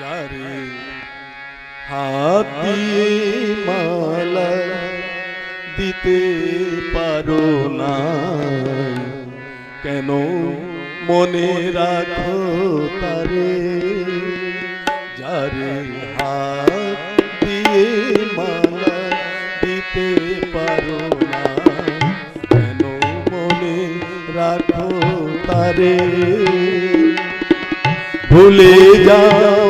যারে হাত মালা দিতে পারো না। কেন মনে রাখো তারে? যারে হাত দিয়ে মালা দিতে পারো না। কেন মনে রাখো তারে? ভুলে মোরে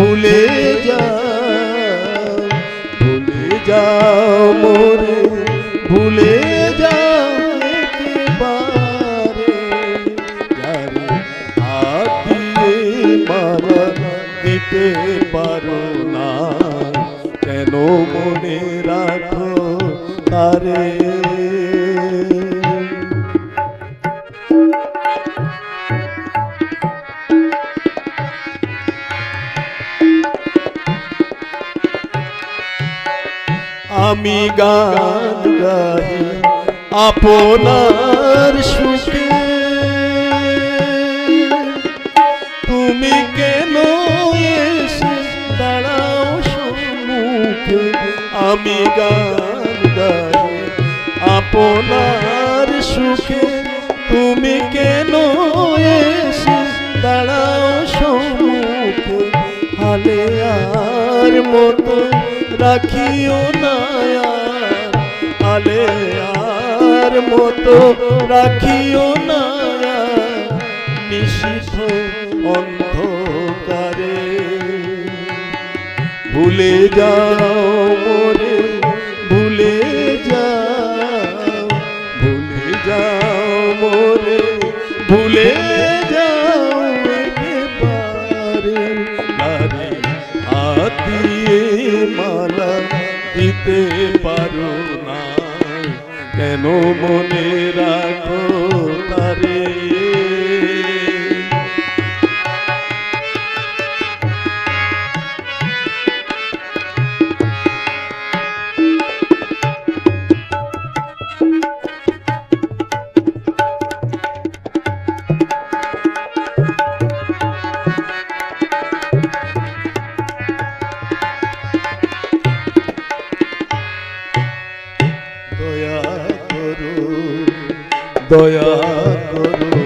ভুলে যাও ভুলে যাও মোরে ভুলে যাও একেবারে। যারে দিতে পারো না, কেন মনে রাখো তারে? আমি গান গাই আপনার সুখে। তুমি কেন দাঁড়াও সম্মুখে? আমি গান গাই আপনার সুখে। তুমি কেন দাঁড়াও সম্মুখে? হালে আর মতো রাখিও না আলে আর মতো রাখিও না নিষিদ্ধ অন্ধকারে। ভুলে যাও পারো না। কেন মনে রাখো দয়া করো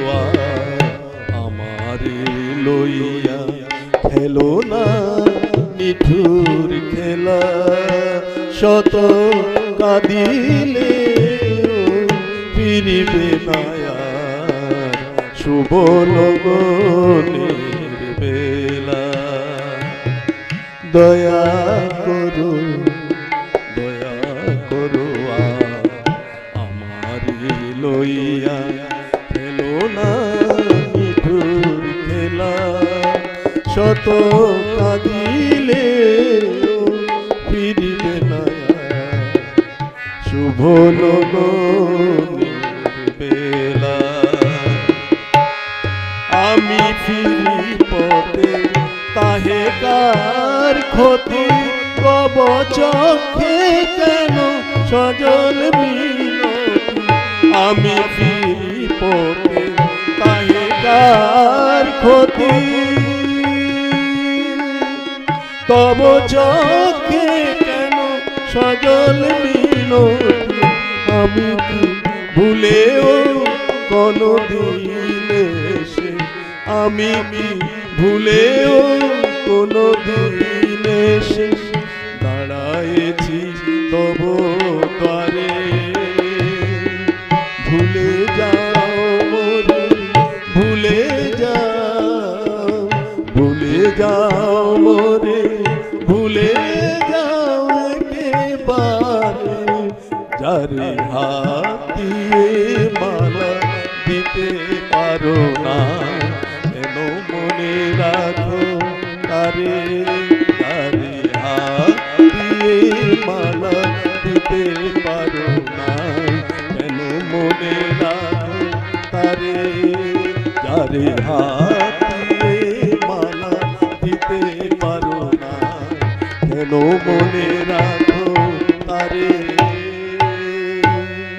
আমার লইয়া খেলো না নিঠুর খেলা। শত কাঁদিলে ফিরিবে না শুভ লগনের বেলা। দয়া করো শত কাঁদিলে ফিরিবে না। শুভ বেলা আমি ফিরি পথে, তাহে কার ক্ষতি? কব চোখে কেন সজল মিনতি? আমি ফিরি পথে, তাহে কার ক্ষতি? তব চোখে কেন সজল মিনতি আমি ভুলেও কোনো দিন এসে আমি ভুলেও কোনো দিন এসে দাঁড়ায়েছি তব দ্বারে ভুলে যাও ভুলে যাও ভুলে যাও মোরে যারে হাত দিয়ে মালা দিতে পারো না। কেন মনে রাখো তারে যারে হাত দিয়ে মালা দিতে পারো না। কেন মনে রাখো তারে যারে হাত